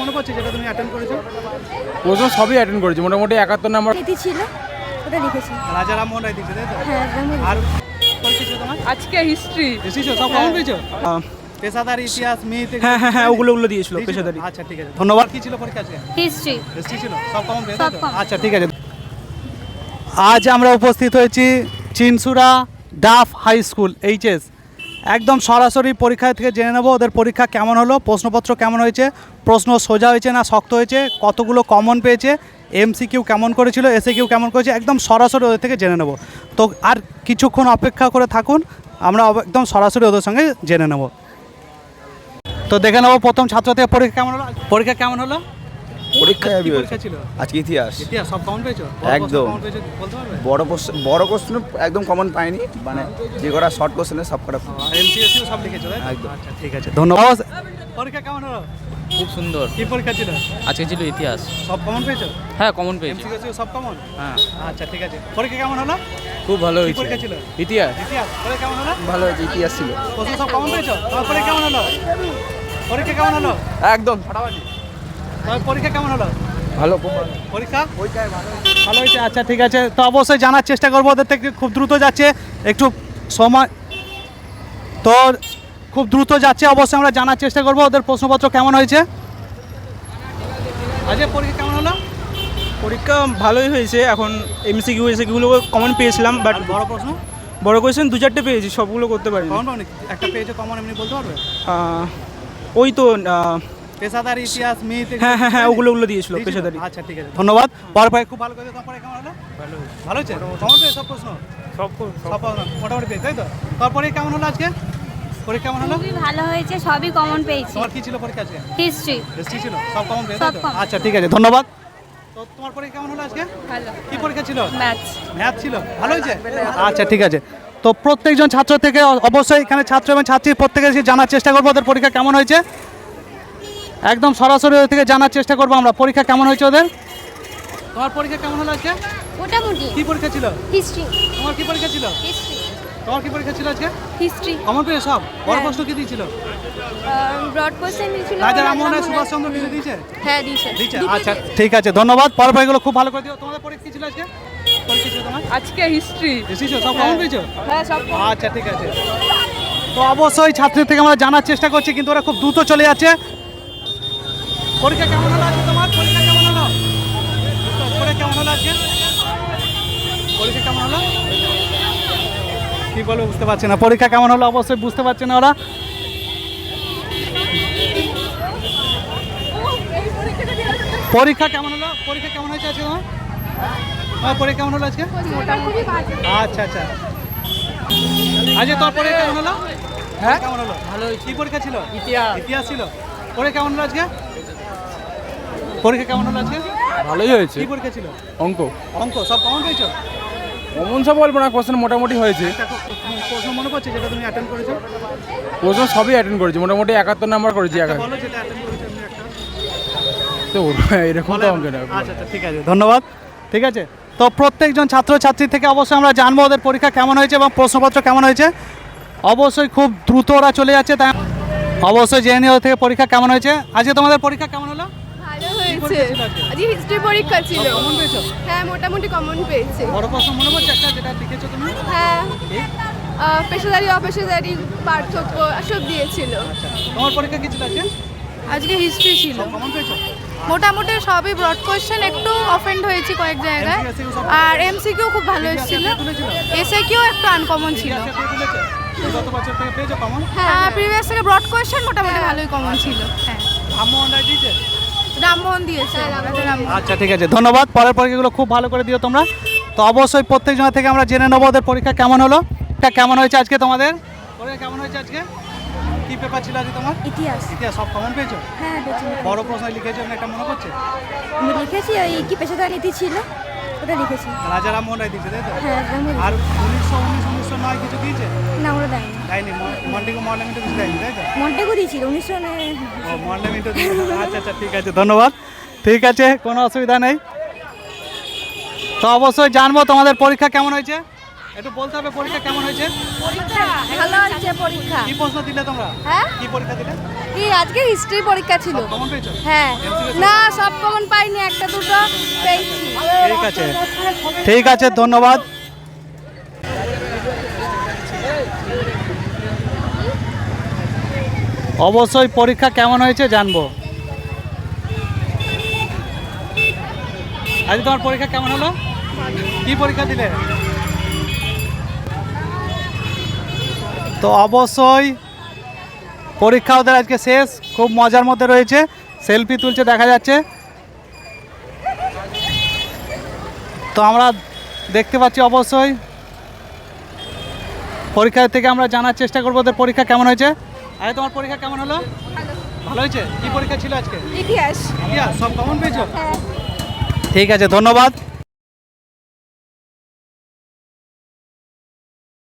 মনে পড়ছে যেটা তুমি অ্যাটেন্ড করেছ? প্রশ্ন সবই অ্যাটেন্ড করেছি মোটামুটি একাত্তর নাম্বার ছিল ওটা লিখেছি। রাজা রামমোহন রায় দিচ্ছে তাই তো? হ্যাঁ আর আজকে হিস্ট্রি এসেছ সব কেমন পেয়েছ পেশাদার ইতিহাস মিথ হ্যাঁ হ্যাঁ হ্যাঁ ওগুলো ওগুলো দিয়েছিল? পেশাদারি। আচ্ছা ঠিক আছে। ধন্যবাদ। কি ছিল পরীক্ষা আছে হিস্ট্রি এসটি ছিল? সব কমন পেয়েছ সব তো? common। আচ্ছা ঠিক আছে। আজ আমরা উপস্থিত হয়েছি Chinsurah Duff high school HS একদম সরাসরি পরীক্ষা থেকে জেনে নেব ওদের পরীক্ষা কেমন হলো, প্রশ্নপত্র কেমন হয়েছে, প্রশ্ন সোজা হয়েছে না শক্ত হয়েছে, কতগুলো কমন পেয়েছে এমসিকিউ কেমন করেছিল এসে কিউ কেমন করেছে, একদম সরাসরি ওদের থেকে জেনে নেব। তো আর কিছুক্ষণ অপেক্ষা করে থাকুন, আমরা একদম সরাসরি ওদের সঙ্গে জেনে নেব। তো দেখে নেব প্রথম ছাত্র থেকে পরীক্ষা কেমন হলো, পরীক্ষা কেমন হলো? পরীক্ষা কি হেভি হয়েছে পরীক্ষা ছিল? আজকে ইতিহাস। ইতিহাস সব কমন পেয়েছ? একদম। কমন পেয়েছ বলতে পারবে? বড় কোশ্চেন বড় কোশ্চেন একদম কমন পাইনি মানে যে কটা শর্ট কোশ্চেনে সব কটা সব লিখেছো? একদম। আচ্ছা ঠিক আছে। ধন্যবাদ। পরীক্ষা কেমন হলো? খুব সুন্দর। কি পরীক্ষা ছিল? আজকে ছিল ইতিহাস। সব কমন পেয়েছ? হ্যাঁ কমন পেয়েছি। সব কমন হ্যাঁ। আচ্ছা ঠিক আছে। পরীক্ষা কেমন হলো? খুব ভালো হয়েছে। পরীক্ষা ছিল? ইতিহাস। ইতিহাস। পরীক্ষা কেমন হলো? ভালো হয়েছে ইতিহাস ছিল। প্রশ্ন সব কমন পেয়েছ? তোমার পরীক্ষা কেমন হলো? পরীক্ষা কেমন হলো? একদম। তোমার পরীক্ষা কেমন হলো? ভালো পরীক্ষা? ভালো। হয়েছে? আচ্ছা ঠিক আছে। তো অবশ্যই জানার চেষ্টা করব। ওদের থেকে খুব দ্রুত যাচ্ছে। একটু সময় তো খুব দ্রুত যাচ্ছে। অবশ্যই আমরা জানার চেষ্টা করব। ওদের প্রশ্নপত্র কেমন হয়েছে? আজকে পরীক্ষা কেমন হলো? পরীক্ষা ভালোই হয়েছে। এখন এমসিকিউ এসিকিউগুলো কমন পেয়েছিলাম বাট বড় প্রশ্ন? বড় কোয়েশ্চেন দু চারটে পেয়েছি সবগুলো করতে পারিনি। কমন পাওনি একটা পেজে কমন এমনি বলতে পারবে? ওই তো পেশাদার ইতিহাস মিথ হ্যাঁ হ্যাঁ হ্যাঁ ওগুলো ওগুলো দিয়েছিল? পেশাদারি। আচ্ছা ঠিক আছে ধন্যবাদ। পর পরে খুব ভালো করে তারপরে কেমন হলো? ভালো। হয়েছে? কমন পেয়ে সব প্রশ্ন? সব সব মোটামুটি তাই তো? তারপরে কেমন হলো আজকে? পরীক্ষা কেমন হলো? খুবই ভালো হয়েছে সবই কমন পেয়েছি। তোমার কি ছিল পরীক্ষা আজকে? হিস্ট্রি হিস্ট্রি ছিল সব কমন পেয়ে সব তাই আচ্ছা ঠিক আছে ধন্যবাদ। তো তোমার পরীক্ষা কেমন হলো আজকে? ভালো। কি পরীক্ষা ছিল? ম্যাথস ম্যাথ ছিল। ভালো হয়েছে? আচ্ছা ঠিক আছে। তো প্রত্যেকজন ছাত্র থেকে অবশ্যই এখানে ছাত্র এবং ছাত্রী প্রত্যেকে জানার চেষ্টা করব ওদের পরীক্ষা কেমন হয়েছে। একদম সরাসরি ওদের থেকে জানার চেষ্টা করব আমরা। পরীক্ষা কেমন হয়েছে ওদের? তোমার পরীক্ষা কেমন হলো আজকে? মোটামুটি। কি পরীক্ষা ছিল? হিস্ট্রি। তোমার কি পরীক্ষা ছিল? হিস্ট্রি। তোমার কি পরীক্ষা ছিল আজকে? হিস্ট্রি। কমন পেয়ে সব? বড় হ্যাঁ। প্রশ্ন কি দিয়েছিল? ব্রড কোশ্চেন দিয়েছিল রাজা রামমোহন রায় সুভাষচন্দ্র কিছু দিয়েছে? হ্যাঁ দিয়েছে। দিয়েছে? আচ্ছা ঠিক আছে ধন্যবাদ। পরের পরীক্ষাগুলো খুব ভালো করে দিও। তোমাদের পরীক্ষা কি ছিল আজকে? পরীক্ষা ছিল তোমার? আজকে হিস্ট্রি এসেছ সব কমন পেয়েছ? হ্যাঁ সব আচ্ছা ঠিক আছে। তো অবশ্যই ছাত্রীর থেকে আমরা জানার চেষ্টা করছি কিন্তু ওরা খুব দ্রুত চলে যাচ্ছে। পরীক্ষা কেমন হলো আজকে তোমার পরীক্ষা কেমন হলো পরীক্ষা কেমন হলো আজকে পরীক্ষা কেমন হলো কি বলব বুঝতে পারছি না পরীক্ষা কেমন হলো অবশ্যই বুঝতে পারছে না ওরা পরীক্ষা কেমন হলো পরীক্ষা কেমন হয়েছে আজকে তোমার তোমার পরীক্ষা কেমন হলো আজকে আচ্ছা আচ্ছা আজকে তোর পরীক্ষা কেমন হলো হ্যাঁ কেমন হলো ভালো কি পরীক্ষা ছিল ইতিহাস ইতিহাস ছিল পরীক্ষা কেমন হলো আজকে পরীক্ষা কেমন হলো আজকে? ভালোই হয়েছে। কি পরীক্ষা ছিল? অঙ্ক। অঙ্ক সব কেমন পেয়েছ? অমন সব বলব না কোশ্চেন মোটামুটি হয়েছে। প্রশ্ন মনে পড়ছে যেটা তুমি অ্যাটেন্ড করেছ? প্রশ্ন সবই অ্যাটেন্ড করেছি মোটামুটি একাত্তর নাম্বার করেছি একা করেছ তো এরকম তো অঙ্ক আচ্ছা আচ্ছা ঠিক আছে ধন্যবাদ। ঠিক আছে তো প্রত্যেকজন ছাত্রছাত্রী থেকে অবশ্যই আমরা জানব ওদের পরীক্ষা কেমন হয়েছে এবং প্রশ্নপত্র কেমন হয়েছে। অবশ্যই খুব দ্রুত ওরা চলে যাচ্ছে তাই অবশ্যই জেনে থেকে পরীক্ষা কেমন হয়েছে। আজকে তোমাদের পরীক্ষা কেমন হয়েছে। পরীক্ষা ছিল আজকে? হিস্ট্রি পরীক্ষা ছিল। কমন পেয়েছ? হ্যাঁ মোটামুটি কমন পেয়েছে। বড় প্রশ্ন মনে পড়ছে? একটা যেটা লিখেছো তুমি? হ্যাঁ। পেশাদারি অপেশাদারি পার্থক্য সব দিয়েছিল। আচ্ছা। তোমার পরীক্ষা কি ছিল আজকে? আজকে হিস্ট্রি ছিল। কমন পেয়েছ? মোটামুটি সবই ব্রড কোয়েশ্চেন একটু অফেন্ড হয়েছি কয়েক জায়গায়। আর এমসিকিউ খুব ভালো এসেছিল। তুলেছিল? এসে কিউ একটু আনকমন ছিল। থেকে পেয়েছ কমন হ্যাঁ প্রিভিয়াস থেকে ব্রড কোয়েশ্চেন মোটামুটি ভালোই কমন ছিল। হ্যাঁ। রামমোহন দিয়েছে। রামমোহন। আচ্ছা ঠিক আছে ধন্যবাদ। পরের পরীক্ষাগুলো খুব ভালো করে দিও তোমরা। তো অবশ্যই প্রত্যেক জনের থেকে আমরা জেনে নেব ওদের পরীক্ষা কেমন হলো। এটা কেমন হয়েছে আজকে তোমাদের? পরীক্ষা কেমন হয়েছে আজকে? কি পেপার ছিল আজকে তোমার? ইতিহাস। ইতিহাস সব কমন পেয়েছ? হ্যাঁ পেয়েছি। বড় প্রশ্ন লিখেছো একটা মনে করছে আমি লিখেছি ওই কি পেশাদার নীতি ছিল? ওটা লিখেছি রাজা রামমোহন রায় দিয়েছে তাই তো? হ্যাঁ রামমোহন আর উনিশশো উনিশ উনিশশো নয় কিছু দিয়েছে? না ওরা দেয়নি। দেয়নি। মন্ডিগো মর্নামিন্টো কিছু দেয়নি তাই তো? মন্টেগু দিয়েছিল উনিশশো ও দিয়েছে আচ্ছা আচ্ছা ঠিক আছে ধন্যবাদ। ঠিক আছে কোনো অসুবিধা নেই। তো অবশ্যই জানব তোমাদের পরীক্ষা কেমন হয়েছে। একটু বলতে হবে পরীক্ষা কেমন হয়েছে। পরীক্ষা ভালো হয়েছে পরীক্ষা। কি প্রশ্ন দিলে তোমরা? হ্যাঁ? কি পরীক্ষা দিলে? কি আজকে হিস্ট্রি পরীক্ষা ছিল। হ্যাঁ। না সব কমন পাইনি একটা দুটো পেয়েছি। ঠিক আছে। ঠিক আছে ধন্যবাদ। অবশ্যই পরীক্ষা কেমন হয়েছে জানব। আজ তোমার পরীক্ষা কেমন হলো? কি পরীক্ষা দিলে? তো অবশ্যই পরীক্ষা ওদের আজকে শেষ খুব মজার মধ্যে রয়েছে। সেলফি তুলছে দেখা যাচ্ছে। তো আমরা দেখতে পাচ্ছি অবশ্যই। পরীক্ষা থেকে আমরা জানার চেষ্টা করব ওদের পরীক্ষা কেমন হয়েছে। আরে তোমার পরীক্ষা কেমন হলো? ভালো। হয়েছে? কি পরীক্ষা ছিল আজকে? ইতিহাস। ইতিহাস সব কেমন পেয়েছ? ঠিক আছে ধন্যবাদ।